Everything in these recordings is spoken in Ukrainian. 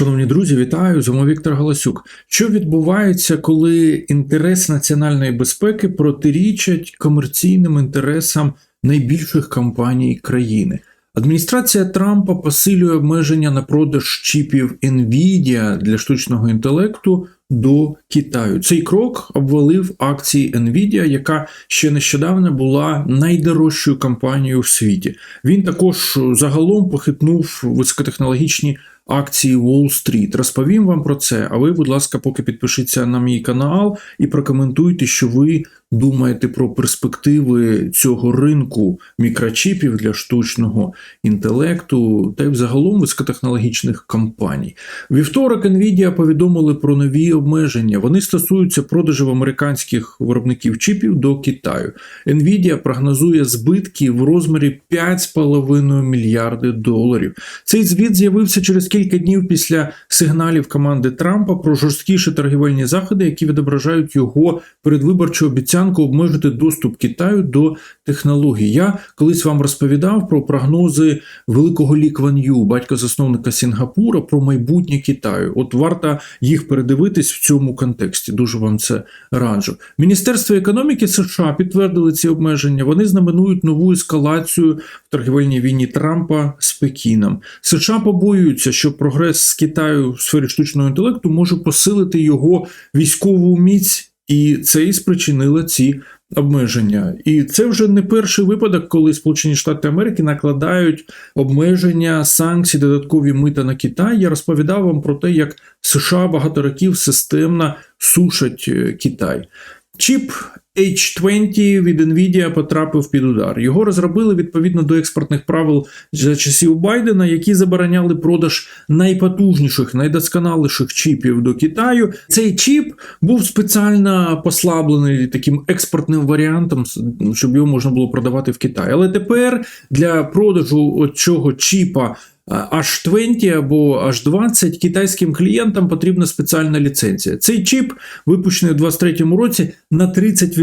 Шановні друзі, вітаю! З вами Віктор Галасюк. Що відбувається, коли інтерес національної безпеки протирічать комерційним інтересам найбільших компаній країни? Адміністрація Трампа посилює обмеження на продаж чіпів Nvidia для штучного інтелекту до Китаю. Цей крок обвалив акції Nvidia, яка ще нещодавно була найдорожчою компанією в світі. Він також загалом похитнув високотехнологічні акції Street. Розповім вам про це. А ви, будь ласка, поки підпишіться на мій канал і прокоментуйте, що ви думаєте про перспективи цього ринку мікрочіпів для штучного інтелекту та й взагалом високотехнологічних компаній. Вівторок Nvidia повідомили про нові обмеження. Вони стосуються продажів американських виробників чіпів до Китаю. Nvidia прогнозує збитки в розмірі 5,5 мільярди доларів. Цей звіт з'явився через кілька днів після сигналів команди Трампа про жорсткіші торгівельні заходи, які відображають його передвиборчу обіцянку обмежити доступ Китаю до технологій. Я колись вам розповідав про прогнози великого Лі Кван Ю, батька-засновника Сінгапура, про майбутнє Китаю. От варто їх передивитись в цьому контексті. Дуже вам це раджу. Міністерство економіки США підтвердили ці обмеження. Вони знаменують нову ескалацію в торгівельній війні Трампа з Пекіном. США побоюються, що прогрес з Китаю в сфері штучного інтелекту може посилити його військову міць. І це і спричинило ці обмеження. І це вже не перший випадок, коли Сполучені Штати Америки накладають обмеження, санкції, додаткові мита на Китай. Я розповідав вам про те, як США багато років системно сушать е, Китай. Чіп H20 від Nvidia потрапив під удар. Його розробили відповідно до експортних правил за часів Байдена, які забороняли продаж найпотужніших, найдосконаліших чіпів до Китаю. Цей чіп був спеціально послаблений таким експортним варіантом, щоб його можна було продавати в Китай. Але тепер для продажу цього чіпа H20 або H20 китайським клієнтам потрібна спеціальна ліцензія. Цей чіп, випущений у 2023 році, на 30%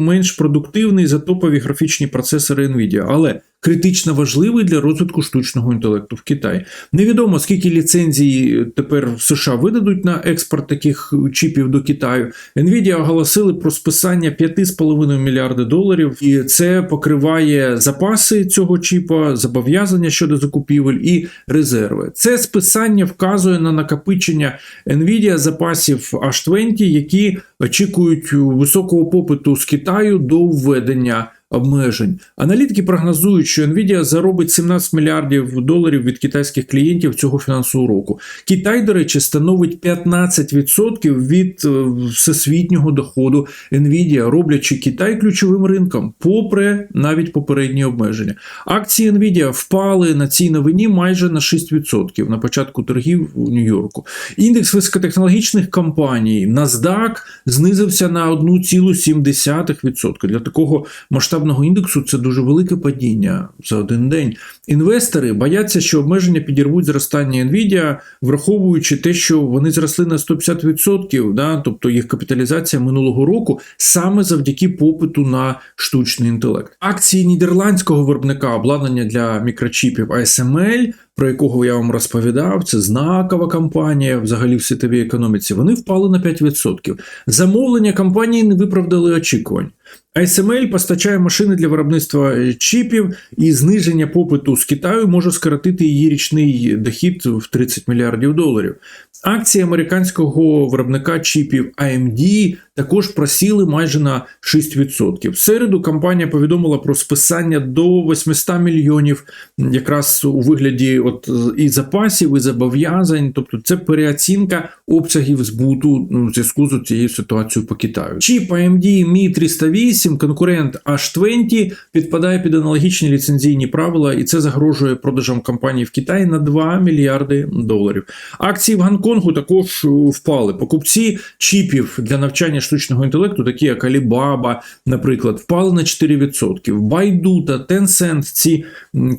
менш продуктивний за топові графічні процесори Nvidia. Але критично важливий для розвитку штучного інтелекту в Китаї. Невідомо скільки ліцензій тепер в США видадуть на експорт таких чіпів до Китаю. Nvidia оголосили про списання 5,5 мільярди доларів, і це покриває запаси цього чіпа, зобов'язання щодо закупівель і резерви. Це списання вказує на накопичення Nvidia запасів H20, які очікують високого попиту з Китаю до введення обмежень. Аналітики прогнозують, що Nvidia заробить 17 мільярдів доларів від китайських клієнтів цього фінансового року. Китай, до речі, становить 15% від е, всесвітнього доходу Nvidia, роблячи Китай ключовим ринком, попри навіть попередні обмеження. Акції Nvidia впали на цій новині майже на 6% на початку торгів у Нью-Йорку. Індекс високотехнологічних компаній NASDAQ знизився на 1,7%. Для такого масштабного масштабного індексу це дуже велике падіння за один день. Інвестори бояться, що обмеження підірвуть зростання Nvidia, враховуючи те, що вони зросли на 150%, да, тобто їх капіталізація минулого року саме завдяки попиту на штучний інтелект. Акції нідерландського виробника обладнання для мікрочіпів ASML про якого я вам розповідав, це знакова компанія взагалі в світовій економіці. Вони впали на 5%. Замовлення компанії не виправдали очікувань. ASML постачає машини для виробництва чіпів, і зниження попиту з Китаю може скоротити її річний дохід в 30 мільярдів доларів. Акції американського виробника чіпів AMD також просіли майже на 6%. В середу компанія повідомила про списання до 800 мільйонів, якраз у вигляді от і запасів, і зобов'язань. Тобто це переоцінка обсягів збуту в зв'язку з цією ситуацією по Китаю. Чіп AMD Mi 308, конкурент H20, підпадає під аналогічні ліцензійні правила, і це загрожує продажам компанії в Китаї на 2 мільярди доларів. Акції в Гонконгу також впали. Покупці чіпів для навчання штучного інтелекту, такі як Alibaba, наприклад, впали на 4%. Baidu та Tencent, ці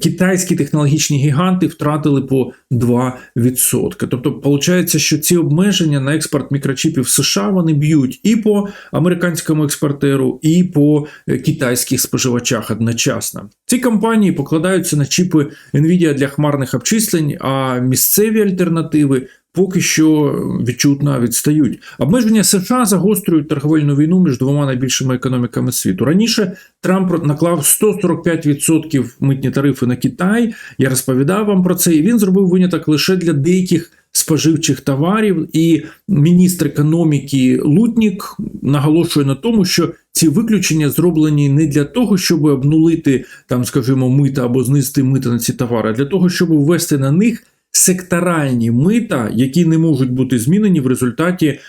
китайські технологічні гіганти, втратили по 2%. Тобто, виходить, що ці обмеження на експорт мікрочіпів США вони б'ють і по американському експортеру, і по е, китайських споживачах одночасно. Ці компанії покладаються на чіпи Nvidia для хмарних обчислень, а місцеві альтернативи поки що відчутно відстають. Обмеження США загострюють торговельну війну між двома найбільшими економіками світу. Раніше Трамп наклав 145% митні тарифи на Китай. Я розповідав вам про це, і він зробив виняток лише для деяких. Споживчих товарів. І міністр економіки Лутнік наголошує на тому, що ці виключення зроблені не для того, щоб обнулити там, скажімо, мита або знизити мита на ці товари, а для того, щоб ввести на них секторальні мита, які не можуть бути змінені в результаті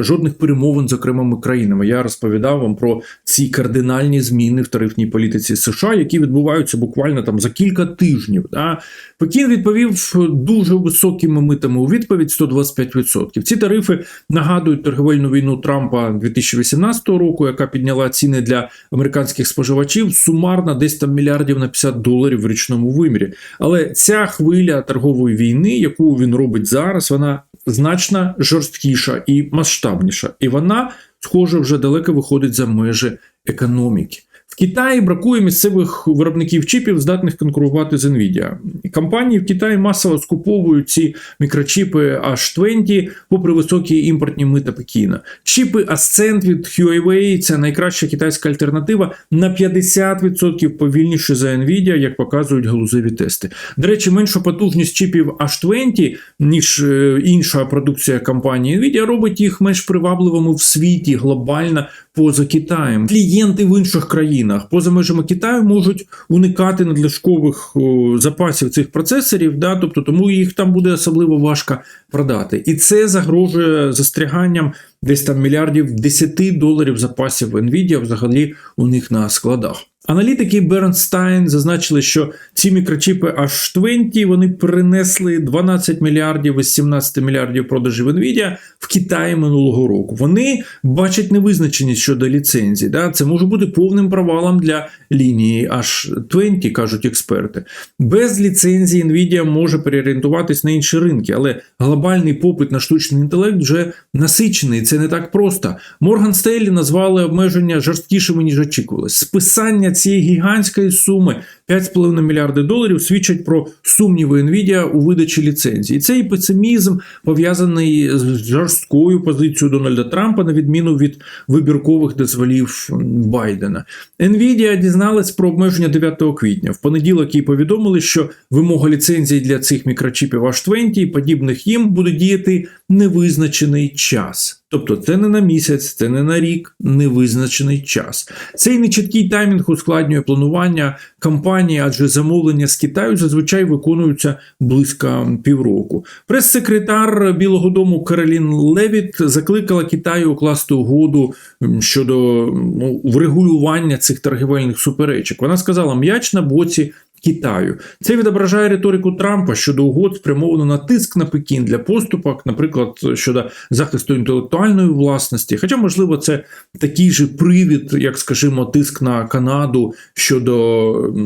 жодних перемовин з окремими країнами. Я розповідав вам про ці кардинальні зміни в тарифній політиці США, які відбуваються буквально там за кілька тижнів. Да? Пекін відповів дуже високими митами у відповідь 125%. Ці тарифи нагадують торговельну війну Трампа 2018 року, яка підняла ціни для американських споживачів сумарно десь там мільярдів на 50 доларів в річному вимірі. Але ця хвиля торгової війни, яку він робить зараз, вона значно жорсткіша і масштабніша, і вона, схоже, вже далеко виходить за межі економіки. В Китаї бракує місцевих виробників чіпів, здатних конкурувати з Nvidia. Компанії в Китаї масово скуповують ці мікрочіпи H20, попри високі імпортні мита Пекіна. Чіпи Ascent від Huawei – це найкраща китайська альтернатива на 50% повільніше за Nvidia, як показують галузеві тести. До речі, меншу потужність чіпів H20, ніж е, інша продукція компанії Nvidia, робить їх менш привабливими в світі глобально поза Китаєм. Клієнти в інших країнах поза межами Китаю можуть уникати надлишкових запасів цих процесорів, да, тобто тому їх там буде особливо важко продати. І це загрожує застряганням десь там мільярдів 10 доларів запасів Nvidia взагалі у них на складах. Аналітики Бернстайн зазначили, що ці мікрочіпи H20 вони принесли 12 мільярдів із 17 мільярдів продажів Nvidia в Китаї минулого року. Вони бачать невизначеність щодо ліцензій. Да? Це може бути повним провалом для лінії H20, кажуть експерти. Без ліцензії Nvidia може переорієнтуватись на інші ринки, але глобальний попит на штучний інтелект вже насичений. Це не так просто. Морган Стейлі назвали обмеження жорсткішими ніж очікувалось. Списання цієї гігантської суми 5,5 мільярди доларів свідчать про сумніви Nvidia у видачі ліцензії. Цей песимізм пов'язаний з жорсткою позицією Дональда Трампа, на відміну від вибіркових дозволів Байдена. Nvidia дізналась про обмеження 9 квітня. В понеділок їй повідомили, що вимога ліцензії для цих мікрочіпів H20 і подібних їм буде діяти невизначений час. Тобто це не на місяць, це не на рік, невизначений час. Цей нечіткий таймінг ускладнює планування кампанії, адже замовлення з Китаю зазвичай виконуються близько півроку. Прес-секретар Білого Дому Каролін Левіт закликала Китаю укласти угоду щодо ну, врегулювання цих торгівельних суперечок. Вона сказала: м'яч на боці. Китаю це відображає риторику Трампа щодо угод, спрямовано на тиск на Пекін для поступок, наприклад, щодо захисту інтелектуальної власності. Хоча, можливо, це такий же привід, як скажімо, тиск на Канаду щодо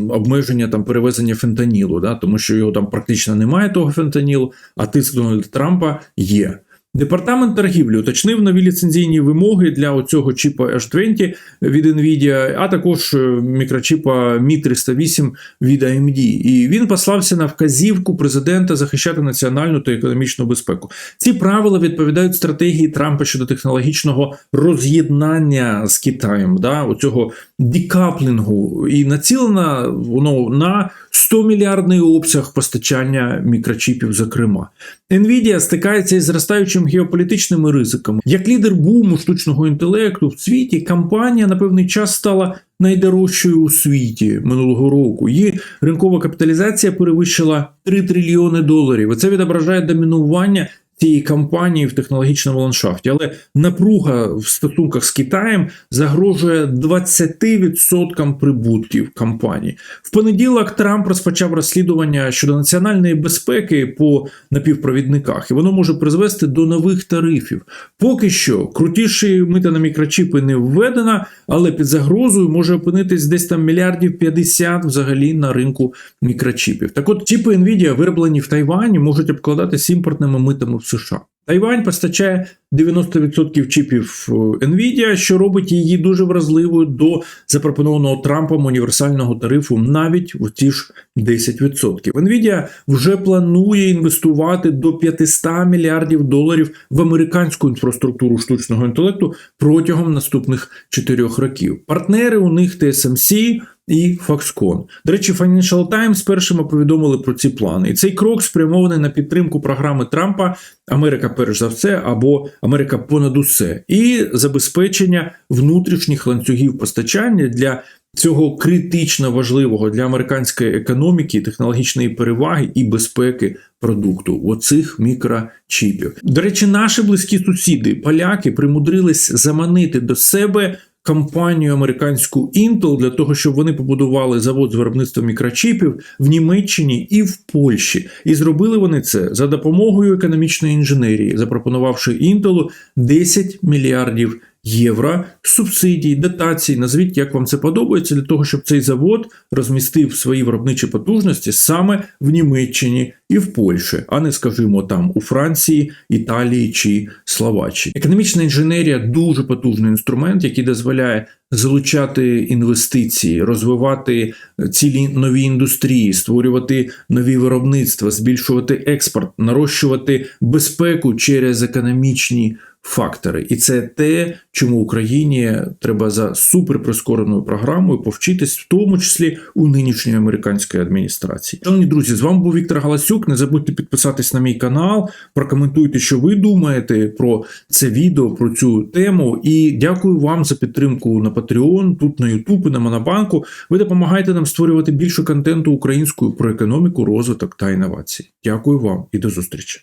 обмеження там перевезення фентанілу, да, тому що його там практично немає того фентанілу, а тиск Дональда Трампа є. Департамент торгівлі уточнив нові ліцензійні вимоги для оцього чіпа H20 від Nvidia, а також мікрочіпа Mi 308 від AMD. І він послався на вказівку президента захищати національну та економічну безпеку. Ці правила відповідають стратегії Трампа щодо технологічного роз'єднання з Китаєм, да, оцього декаплінгу, і націлена воно на 100 мільярдний обсяг постачання мікрочіпів, зокрема. Nvidia стикається із зростаючими геополітичними ризиками. Як лідер буму штучного інтелекту в світі, компанія на певний час стала найдорожчою у світі минулого року. Її ринкова капіталізація перевищила 3 трильйони доларів. Це відображає домінування цієї компанії в технологічному ландшафті, але напруга в стосунках з Китаєм загрожує 20% прибутків компанії. В понеділок Трамп розпочав розслідування щодо національної безпеки по напівпровідниках, і воно може призвести до нових тарифів. Поки що крутіші мита на мікрочіпи не введена, але під загрозою може опинитись десь там мільярдів 50 взагалі на ринку мікрочіпів. Так от чіпи Nvidia, вироблені в Тайвані, можуть обкладатися імпортними митами в США. Тайвань постачає 90% чіпів е, Nvidia, що робить її дуже вразливою до запропонованого Трампом універсального тарифу навіть в ті ж 10%. Nvidia вже планує інвестувати до 500 мільярдів доларів в американську інфраструктуру штучного інтелекту протягом наступних 4 років. Партнери у них TSMC і Foxconn. До речі, Financial Times першими повідомили про ці плани. І цей крок спрямований на підтримку програми Трампа Америка перш за все або Америка понад усе, і забезпечення внутрішніх ланцюгів постачання для. Цього критично важливого для американської економіки, технологічної переваги і безпеки продукту оцих мікрочіпів. До речі, наші близькі сусіди, поляки, примудрились заманити до себе компанію американську Intel для того, щоб вони побудували завод з виробництва мікрочіпів в Німеччині і в Польщі. І зробили вони це за допомогою економічної інженерії, запропонувавши Intel 10 мільярдів. Євро, субсидій, дотацій, назвіть, як вам це подобається, для того, щоб цей завод розмістив свої виробничі потужності саме в Німеччині і в Польщі, а не, скажімо, там у Франції, Італії чи Словаччині. Економічна інженерія дуже потужний інструмент, який дозволяє залучати інвестиції, розвивати цілі нові індустрії, створювати нові виробництва, збільшувати експорт, нарощувати безпеку через економічні фактори, і це те, чому Україні треба за суперприскореною програмою повчитись, в тому числі у нинішньої американської адміністрації. Шановні друзі, з вами був Віктор Галасюк. Не забудьте підписатись на мій канал, прокоментуйте, що ви думаєте про це відео, про цю тему. І дякую вам за підтримку на Patreon, тут на YouTube на Монобанку. Ви допомагаєте нам створювати більше контенту українською про економіку, розвиток та інновації. Дякую вам і до зустрічі.